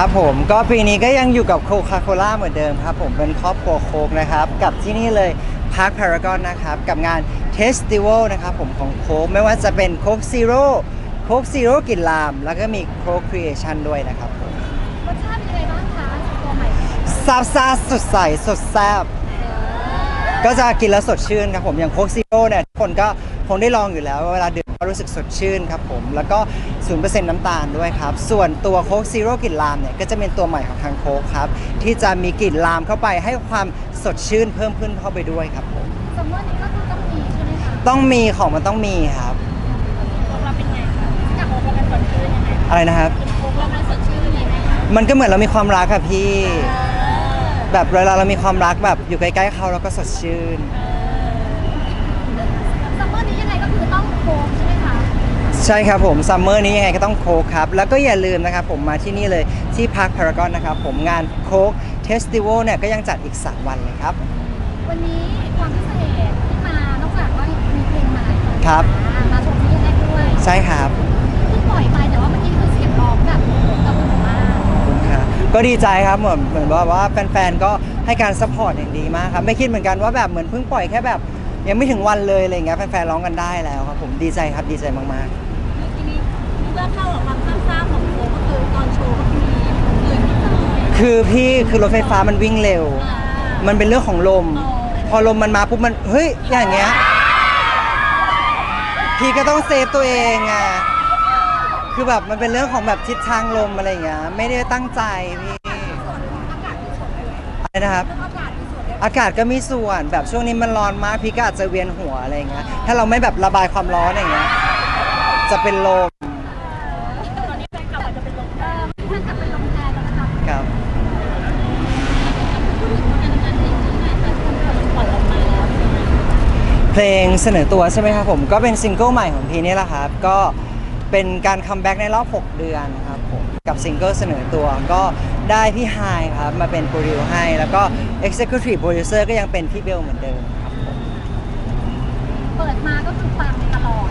ครับผมก็ปีนี้ก็ยังอยู่กับโคคาโคล่าเหมือนเดิมครับ ผมเป็นครอบครัวโคกนะครับ กับที่นี่เลยพาร์คพารากอนนะครับกับงานเทสติวัลนะครับผมของโคกไม่ว่าจะเป็นโคกซีโร่โคกซีโร่กลิ่นลาม แล้วก็มีโคกครีเอชันด้วยนะครับผมรสชาติเป็นยังไงบ้างคะตัวใหม่ซาบซ่าสดใสสดแซ่บก็จะกินแล้วสดชื่นครับผมอย่างโคกซีโร่เนี่ยทุกคนก็คงได้ลองอยู่แล้วเวลาดื่มก็ รู้สึกสดชื่นครับผม แล้วก็ 0%น้ำตาลด้วยครับ ส่วนตัวโคกซีโร่กลิ่นลามเนี่ย ก็จะเป็นตัวใหม่ของทางโคกครับ ที่จะมีกลิ่นลามเข้าไปให้ความสดชื่นเพิ่มขึ้นเข้าไปด้วยครับผมซัมเมอร์นี้ก็คือต้องมีใช่ไหมคะต้องมีของมันต้องมีครับโคกเราเป็นไงคะอยากโคกเราเป็นสดชื่นยังไงอะไรนะครับ โคกเราเป็นสดชื่นยังไงคะมันก็เหมือนเรามีความรักอะพี่ แบบเวลาเรามีความรักแบบอยู่ใกล้ๆเขาเราก็สดชื่นซัมเมอร์นี้ยังไงก็คือต้องโคกใช่ไหมคะ ใช่ครับผมซัมเมอร์นี้ยังไงก็ต้องโค้กครับ แล้วก็อย่าลืมนะครับผมมาที่นี่เลยที่พาร์คพารากอนนะครับผมงานโค้กเทสติวัลเนี่ยก็ยังจัดอีก 3 วันเลยครับ วันนี้ความพิเศษที่มานอกจากว่ามีเพลงใหม่ครับอ่ามาชมที่แรกด้วยใช่ครับเพิ่งปล่อยไปแต่ว่าเมื่อกี้คือเสียงร้องแบบกระหึ่มมากครับก็ดีใจครับเหมือนเหมือนว่าว่าแฟนๆก็ให้การซัพพอร์ตอย่างดีมากครับไม่คิดเหมือนกันว่าแบบเหมือนเพิ่งปล่อยแค่แบบ ยังไม่ถึงวันเลยอะไรเงี้ยแฟนๆร้องกันได้แล้วครับผมดีใจครับดีใจมากทีนี้เพื่อเข้ากับความซ้ำๆของโคกก็คือตอนโชว์ก็มีเลยที่จะเลยๆคือพี่คือรถไฟฟ้ามันวิ่งเร็ว มันเป็นเรื่องของลม พอลมมันมาปุ๊บมันเฮ้ยอย่างเงี้ย พี่ก็ต้องเซฟตัวเองอะคือแบบมันเป็นเรื่องของแบบทิศทางลมอะไรอย่างเงี้ยไม่ได้ตั้งใจพี่อะไรนะครับ อากาศก็มีส่วนแบบช่วงนี้มันร้อนมากพี่ก็อาจจะเวียนหัวอะไรอย่างเงี้ยถ้าเราไม่แบบระบายความร้อนอย่างเงี้ยจะเป็นลม เพลงเสนอตัวใช่ไหมครับผม ก็เป็นซิงเกิลใหม่ของพีนี่แหละครับ ก็เป็นการคัมแบ็กในรอบ 6 เดือนครับผมกับซิงเกิลเสนอตัวก็ได้พี่ไฮายครับ มาเป็นโปรดิวให้ แล้วก็ Executive Producer ก็ยังเป็นพี่เบลเหมือนเดิมครับผมเปิดมาก็คือปังตลอด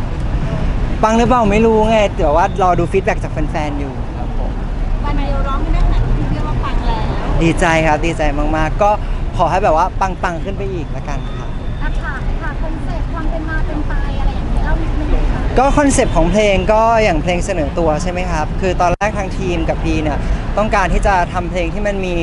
ปังหรือเปล่าไม่รู้ไงเดี๋ยวว่ารอดูฟีดแบ็กจากแฟนๆอยู่ครับผมวันเดียวร้องไม่ได้ไหนก็คือเรียกว่าปังแล้ว ดีใจครับดีใจมากๆ ก็ขอให้แบบว่าปังๆขึ้นไปอีกละกันครับ ก็คอนเซปต์ของเพลงก็อย่างเพลงเสนอตัวใช่ไหมครับ คือตอนแรกทางทีมกับพีเนี่ยต้องการที่จะทำเพลงที่มันมี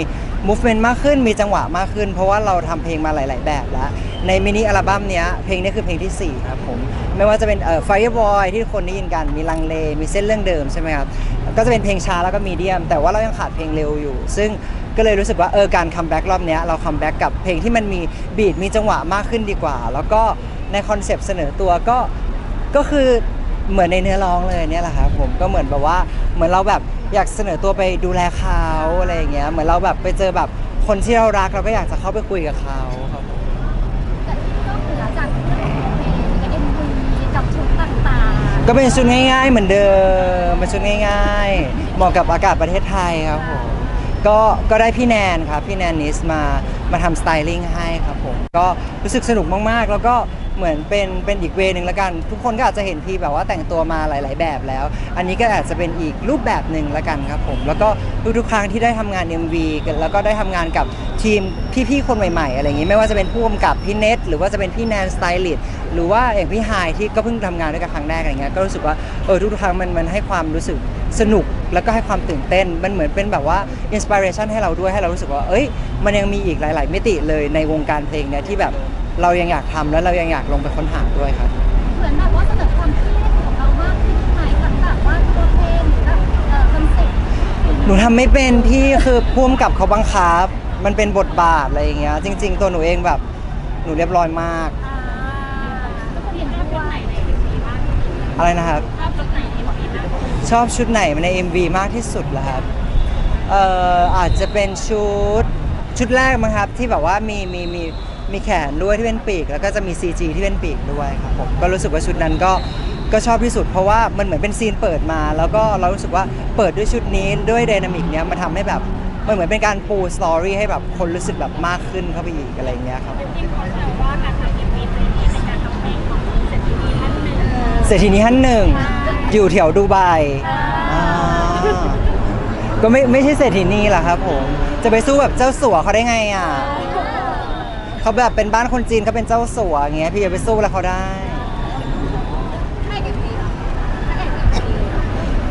movement มากขึ้นมีจังหวะมากขึ้น เพราะว่าเราทำเพลงมาหลาย ๆ แบบแล้ว ในมินิอัลบั้มเนี้ยเพลงนี้คือเพลงทีสี่ 4 ครับผม ไม่ว่าจะเป็นเอ่อ Fireboy ที่คนได้ยินกันมีลังเล มีเส้นเรื่องเดิมใช่ไหมครับ ก็จะเป็นเพลงช้าแล้วก็มีเดียม แต่ว่าเรายังขาดเพลงเร็วอยู่ ซึ่งก็เลยรู้สึกว่าเออการคัมแบ็กรอบเนี้ยเราคัมแบ็กกับเพลงที่มันมีบีทมีจังหวะมากขึ้นดีกว่า แล้วก็ในคอนเซปต์เสนอตัวก็ ก็คือเหมือนในเนื้อร้องเลยเนี่ยแหละครับผมก็เหมือนแบบว่าเหมือนเราแบบอยากเสนอตัวไปดูแลเขาอะไรอย่างเงี้ยเหมือนเราแบบไปเจอแบบคนที่เรารักเราก็อยากจะเข้าไปคุยกับเขาครับผมแต่ที่นอกเหนือจากเรื่องของเพลงมีเอ็มวีกับชุดต่างๆก็เป็นชุดง่ายๆ เหมือนเดิมเป็นชุดง่ายๆเหมาะกับอากาศประเทศไทยครับผม ก็ก็ได้พี่แนนครับ พี่แนนนิสมามาทำสไตลิ่งให้ครับผม ก็รู้สึกสนุกมากๆ แล้วก็เหมือนเป็นเป็นอีกเวนึงแล้วกัน ทุกคนก็อาจจะเห็นพี่แบบว่าแต่งตัวมาหลาย ๆ แบบแล้ว อันนี้ก็อาจจะเป็นอีกรูปแบบหนึ่งแล้วกันครับผม แล้วก็ทุกๆครั้งที่ได้ทำงาน MV กันแล้วก็ได้ทำงานกับทีมพี่ ๆ คนใหม่ ๆ อะไรอย่างนี้ ไม่ว่าจะเป็นผู้กำกับพี่เน็ตหรือว่าจะเป็นพี่แนนสไตลิสต์หรือว่าอย่างพี่ไฮายที่ก็เพิ่งทำงานด้วยกันครั้งแรกอะไรเงี้ย ก็รู้สึกว่าเออทุกๆครั้งมันมันให้ความรู้สึก สนุกแล้วก็ให้ความตื่นเต้น มันเหมือนเป็นแบบว่าอินสปิเรชันให้เราด้วยให้เรารู้สึกว่าเอ้ย มันยังมีอีกหลาย ๆ มิติเลยในวงการเพลงเนี่ยที่แบบเรายังอยากทำแล้วเรายังอยากลงไปค้นหาด้วยครับเหมือนแบบว่าเสนอความคิดเห็นของเรามากขึ้นไหมทั้งแบบว่าตัวเพลงหรือแบบเอ่อคอนเซ็ปต์หนูทำไม่เป็นพี่คือพ่วมกับเขาบังคับ มันเป็นบทบาทอะไรอย่างเงี้ยจริง ๆ ตัวหนูเองแบบหนูเรียบร้อยมากอ่าแล้วก็เห็นด้วยในมีมากอะไรนะครับ ชอบชุดไหนในของมีมากชอบชุดไหนใน MV มากที่สุดเหรอครับเอ่ออาจจะเป็นชุดชุดแรกมั้งครับที่แบบว่ามีมีมีมีแขนด้วยที่เป็นปีก แล้วก็จะมี CG ที่เป็นปีกด้วยครับผมก็รู้สึกว่าชุดนั้นก็ก็ชอบที่สุดเพราะว่ามันเหมือนเป็นซีนเปิดมา แล้วก็เรารู้สึกว่าเปิดด้วยชุดนี้ด้วยไดนามิกเนี้ยมันทำให้แบบมันเหมือนเป็นการปูสตอรี่ให้แบบคนรู้สึกแบบมากขึ้นเข้าไปอีกอะไรเงี้ยครับ จริงๆขาแซวว่าการทำเอ็มวีเพลงนี้ ศรษฐีนี้ท่านหนึ่ง อยู่แถวดูไบอ่าก็ไม่ไม่ใช่เศรษฐีนีหรอกครับผม จะไปสู้แบบเจ้าสัวเขาได้ไงอะเขาแบบเป็นบ้านคนจีนเขาเป็นเจ้าสัวอย่างเงี้ยพี่จะไปสู้แล้วเขาได้ใครกันดีอะใครกันดี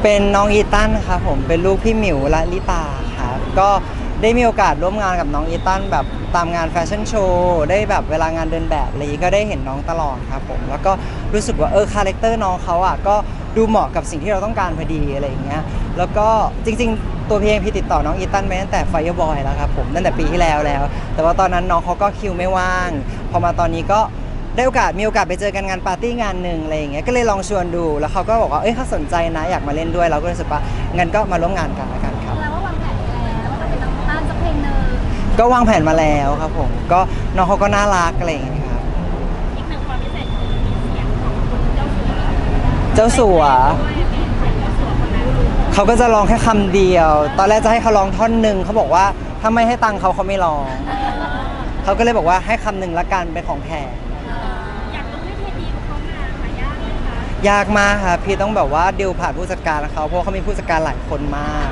เป็นน้องอีตันครับผมเป็นลูกพี่หมิวและลิตาครับก็ ได้มีโอกาสร่วมงานกับน้องอีตันแบบตามงานแฟชั่นโชว์ได้แบบเวลางานเดินแบบอะไรอย่างงี้ก็ได้เห็นน้องตลอดครับผมแล้วก็รู้สึกว่าเออคาแรคเตอร์น้องเขาอะก็ดูเหมาะกับสิ่งที่เราต้องการพอดีอะไรอย่างเงี้ยแล้วก็จริง ๆ ตัวเพลงพี่ติดต่อน้องอีตันไปตั้งแต่ Fireboy แล้วครับผมตั้งแต่ปีที่แล้วแล้ว แต่ว่าตอนนั้นน้องเขาก็คิวไม่ว่างพอมาตอนนี้ก็ได้โอกาสมีโอกาสไปเจอกันงานปาร์ตี้งานหนึ่งอะไรอย่างเงี้ยก็เลยลองชวนดูแล้วเขาก็บอกว่าเอ้ยเขาสนใจนะอยากมาเล่นด้วยเราก็รู้สึกว่างั้นก็มาร่วมงานกัน ก็วางแผนมาแล้วครับผมก็น้องเขาก็น่ารักอะไรอย่างเงี้ยครับอีกหนึ่งความพิเศษคือมีเสียงของคุณเจ้าสัวเจ้าสัว เขาก็จะร้องแค่คำเดียว ตอนแรกจะให้เขาร้องท่อนหนึ่งเขาบอกว่าถ้าไม่ให้ตังค์เขาเขาไม่ร้อง เขาก็เลยบอกว่าให้คำหนึ่งละกันเป็นของแถม ยากมากครับพี่ต้องแบบว่าดิวผ่านผู้จัดการเขาเพราะเขามีผู้จัดการหลายคนมาก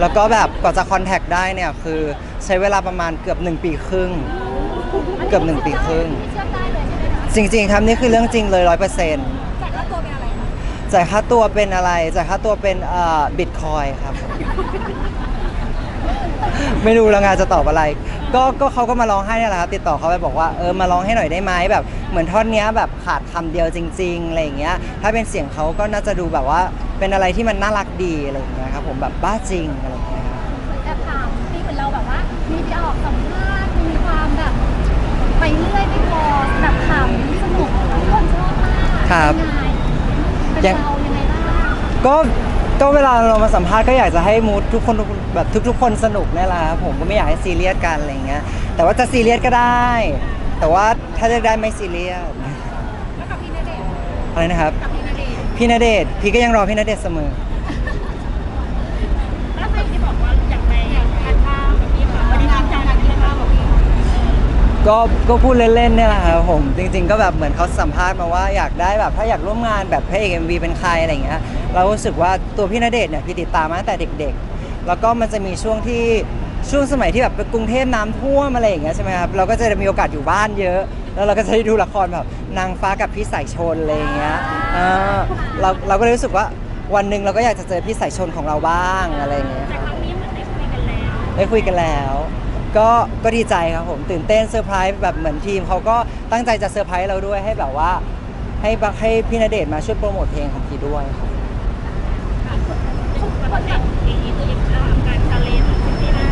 แล้วก็แบบกว่าจะคอนแทคได้เนี่ยคือใช้เวลาประมาณเกือบ 1 ปีครึ่ง เกือบหนึ่งปีครึ่ง เชื่อมได้เลยใช่ไหมคะจริง ๆ ครับนี่คือเรื่องจริงเลยร้อยเปอร์เซ็นต์จ่ายค่าตัวเป็นอะไรคะจ่ายค่าตัวเป็นอะไรจ่ายค่าตัวเป็นเอ่อบิตคอยครับ ไม่รู้แล้วงานจะตอบอะไร ก็ก็เขาก็มาร้องให้เนี่ยแหละครับติดต่อเขาไปบอกว่าเออมาร้องให้หน่อยได้ไหมแบบเหมือนท่อนเนี้ยแบบขาดคำเดียวจริงๆอะไรอย่างเงี้ยถ้าเป็นเสียงเขาก็น่าจะดูแบบว่าเป็นอะไรที่มันน่ารักดีอะไรอย่างเงี้ยครับผมแบบบ้าจริงอะไรอย่างเงี้ยครับ แอบถามพี่เหมือนเราแบบว่า มีไปออกสัมภาษณ์มีความแบบ ไปเรื่อยไม่พอแบบขำสนุกทุกคนชอบมากครับ เป็นไงเป็นเรายังไงบ้าง ก็ ก็เวลาเรามาสัมภาษณ์ก็อยากจะให้มูดทุกคนแบบทุก ๆ คนสนุกนี่แหละครับผมก็ไม่อยากให้ซีเรียสกันอะไรเงี้ยแต่ว่าจะซีเรียสก็ได้ แต่ว่าถ้าเลือกได้ไม่ซีเรียสแล้วกับพี่ณเดชอะไรนะครับ กับพี่ณเดชน์พี่ณเดชพี่ก็ยังรอพี่นเดชเสมอ แล้วใครที่บอกว่าอยากไปทานข้าวกับพี่เขาวันนี้ตั้งใจทานข้าวกับพี่ ก็ก็พูดเล่นๆเนี่ยแหละครับผมจริง ๆ ก็แบบเหมือนเขาสัมภาษณ์มาว่าอยากได้แบบถ้าอยากร่วมงานแบบพระเอกเอ็มวีเป็นใครอะไรอย่างเงี้ยเรารู้สึกว่าตัวพี่ณเดชน์เนี่ยพี่ติดตามมาตั้งแต่เด็ก ๆ แล้วก็มันจะมีช่วงที่ช่วงสมัยที่แบบไปกรุงเทพน้ำท่วมอะไรอย่างเงี้ยใช่ไหมครับเราก็จะมีโอกาสอยู่บ้านเยอะ แล้วเราก็จะได้ดูละครแบบนางฟ้ากับพี่สายชนอะไรอย่างเงี้ยอ่าเราเราก็เลยรู้สึกว่าวันหนึ่งเราก็อยากจะเจอพี่สายชนของเราบ้างอะไรอย่างเงี้ยแต่ครั้งนี้เหมือนได้คุยกันแล้วได้คุยกันแล้ว ก็ก็ดีใจครับผมตื่นเต้นเซอร์ไพรส์แบบเหมือนทีมเขาก็ตั้งใจจะเซอร์ไพรส์เราด้วยให้แบบว่า ให้บักให้พี่ณเดชน์มาช่วยโปรโมทเพลงของพี่ด้วยครับคนแบบนี้ตัวเองการชาเลนจ์ของพี่นะ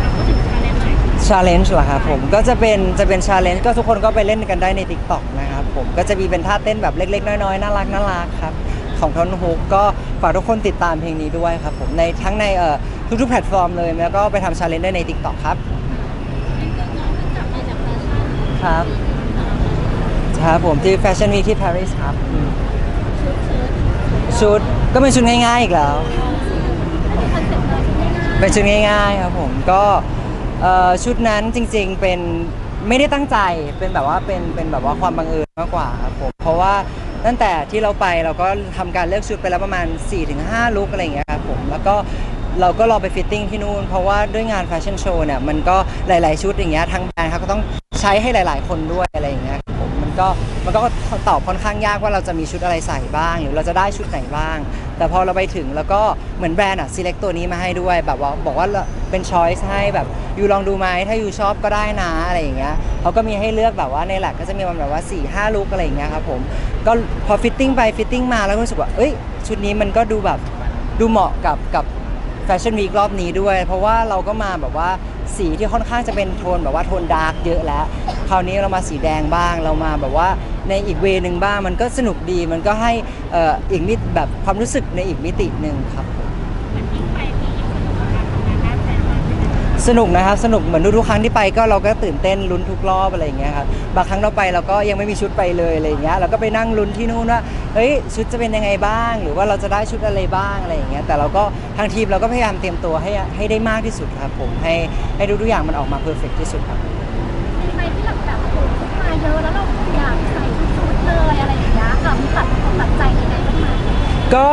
เราพูดถึงชาเลนจ์หน่อยชาเลนจ์เหรอครับผมก็จะเป็นจะเป็นชาเลนจ์ก็ทุกคนก็ไปเล่นกันได้ใน Tik t o k นะครับผมก็จะมีเป็นท่าเต้นแบบเล็ก ๆ น้อยๆน่ารักน่ารักครับของทอนฮุกก็ฝากทุกคนติดตามเพลงนี้ด้วยครับผมในทั้งในเอ่อ ทุกๆแพลตฟอร์มเลย แล้วก็ไปทำชาเลนจ์ได้ใน Tik t o k ครับ ครับมาจากแฟชั่นครับครับผมที่แฟชั่นวีที่ปารีสครับอืมชุดก็เป็นชุดง่ายๆอีกแล้ว เป็นชุดง่ายๆครับผมก็เอ่อชุดนั้นจริงๆเป็นไม่ได้ตั้งใจเป็นแบบว่าเป็นเป็นแบบว่าความบังเอิญมากกว่าครับผมเพราะว่าตั้งแต่ที่เราไปเราก็ทำการเลือกชุดไปแล้วประมาณ 4-5 ลุคอะไรอย่างเงี้ยครับผมแล้วก็ เราก็รอไปฟิตติ้งที่นู่น เพราะว่าด้วยงานแฟชั่นโชว์เนี่ยมันก็หลาย ๆ ชุดอย่างเงี้ยทางแบรนด์เขาก็ต้องใช้ให้หลาย ๆ คนด้วยอะไรอย่างเงี้ยผมมันก็มันก็ตอบค่อนข้างยากว่าเราจะมีชุดอะไรใส่บ้าง หรือเราจะได้ชุดไหนบ้าง แต่พอเราไปถึงแล้วก็เหมือนแบรนด์อะ select ตัวนี้มาให้ด้วย แบบว่าบอกว่าเป็น choice ให้แบบยูลองดูไหมถ้ายูชอบก็ได้นะอะไรอย่างเงี้ยเขาก็มีให้เลือกแบบว่าในหลักก็จะมีมันแบบว่า4ี่ห้าลุกอะไรอย่างเงี้ยครับผมก็พอฟิตติ้งไปฟิตติ้งมาแล้วก็รู้สึกว่าเอ้ยชุดนี้มันก็ดูแบบดูเหมาะกับกับ แฟชั่นวีครอบนี้ด้วย เพราะว่าเราก็มาแบบว่าสีที่ค่อนข้างจะเป็นโทนแบบว่าโทนดาร์กเยอะแล้ว คราวนี้เรามาสีแดงบ้าง เรามาแบบว่าในอีกเวนึงบ้าง มันก็สนุกดี มันก็ให้อ,อ,อีกมิตแบบความรู้สึกในอีกมิติหนึ่งครับ สนุกนะครับสนุกเหมือนทุกๆครั้งที่ไปก็เราก็ตื่นเต้นลุ้นทุกรอบอะไรอย่างเงี้ยครับบางครั้งเราไปเราก็ยังไม่มีชุดไปเลยอะไรอย่างเงี้ยเราก็ไปนั่งลุ้นที่นู่นว่าเฮ้ยชุดจะเป็นยังไงบ้าง หรือว่าเราจะได้ชุดอะไรบ้างอะไรอย่างเงี้ยแต่เราก็ทางทีมเราก็พยายามเตรียมตัวให้ให้ได้มากที่สุดครับผมให้ให้ทุกๆอย่างมันออกมาเพอร์เฟกที่สุดครับมีไหมที่แบบแบบโอ้โหชุดมาเยอะแล้วเราอยากใส่ทุกชุดเลยอะไรอย่างเงี้ยค่ะมีตัดตัดใจยังไงบ้างไหมก็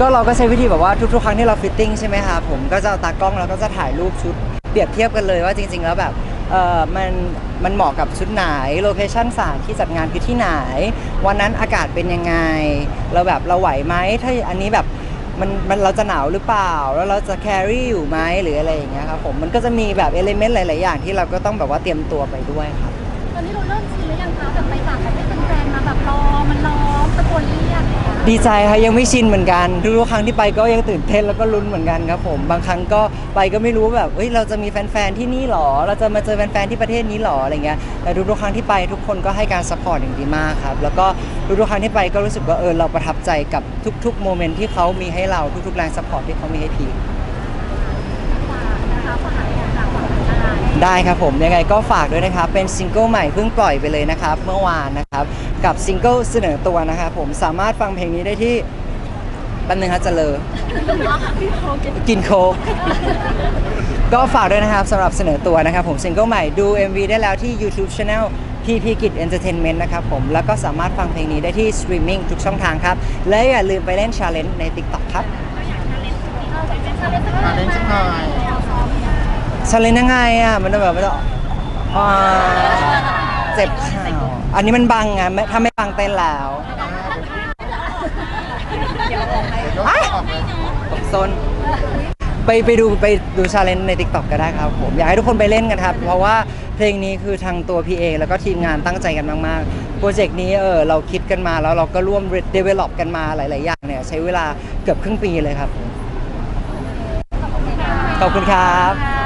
ก็เราก็ใช้วิธีแบบว่าทุกๆครั้งที่เราฟิตติ้งใช่ไหมครับผมก็จะเอาตากล้องแล้วก็จะถ่ายรูปชุดเปรียบเทียบกันเลยว่าจริง ๆ แล้วแบบเออมันมันเหมาะกับชุดไหนโลเคชั่นสถานที่จัดงานคือที่ไหน วันนั้นอากาศเป็นยังไง เราแบบเราไหวไหมถ้าอันนี้แบบมันมันเราจะหนาวหรือเปล่า แล้วเราจะแครี่อยู่ไหมหรืออะไรอย่างเงี้ยครับผมมันก็จะมีแบบเอลิเมนต์หลาย ๆ อย่างที่เราก็ต้องแบบว่าเตรียมตัวไปด้วยครับตอนนี้เราเริ่มชินหรือยังคะแบบไปต่างประเทศเป็นแฟนมาแบบรอมันล้อมตะโกนเรียก ดีใจค่ะยังไม่ชินเหมือนกันทุกๆครั้งที่ไปก็ยังตื่นเต้นแล้วก็ลุ้นเหมือนกันครับผมบางครั้งก็ไปก็ไม่รู้แบบเอ้ยเราจะมีแฟนๆที่นี่หรอ เราจะมาเจอแฟนๆที่ประเทศนี้หรออะไรเงี้ยแต่ทุกๆครั้งที่ไปทุกคนก็ให้การซัพพอร์ตอย่างดีมากครับแล้วก็ทุกๆครั้งที่ไปก็รู้สึกว่าเออเราประทับใจกับทุกๆโมเมนต์ที่เขามีให้เราทุกๆแรงซัพพอร์ตที่เขามีให้พีคฝากนะคะ ได้ได้ครับผมยังไงก็ฝากด้วยนะครับ เป็นซิงเกิลใหม่เพิ่งปล่อยไปเลยนะครับ เมื่อวานนะครับ กับซิงเกิลเสนอตัวนะครับผมสามารถฟังเพลงนี้ได้ที่แป๊บนึงครับจะเลอกินโคกก็ฝากด้วยนะครับสำหรับเสนอตัวนะครับผมซิงเกิลใหม่ดู MV ได้แล้วที่ YouTube Channel PP Kid Entertainment นะครับผม แล้วก็สามารถฟังเพลงนี้ได้ที่สตรีมมิ่งทุกช่องทางครับ และอย่าลืมไปเล่น Challenge ใน TikTok ครับมาเล่นสักหน่อย ชาเลนยังไงอะมันแบบมันจะอ่าเจ็บเข่าอันนี้มันบังไงไม่ถ้าไม่บังเต้นแล้วอะผมซนไปไปดูไปดูชาเลนจ์ใน t ิ k t o k ก็ได้ครับผมอยากให้ทุกคนไปเล่นกันครับ เพราะว่าเพลงนี้คือทางตัวพีเอแล้วก็ทีมงานตั้งใจกันมาก ๆ โปรเจกต์นี้เออเราคิดกันมาแล้วเราก็ร่วม develop กันมาหลาย ๆ อย่างเนี่ย ใช้เวลาเกือบครึ่งปีเลยครับ ขอบคุณครับ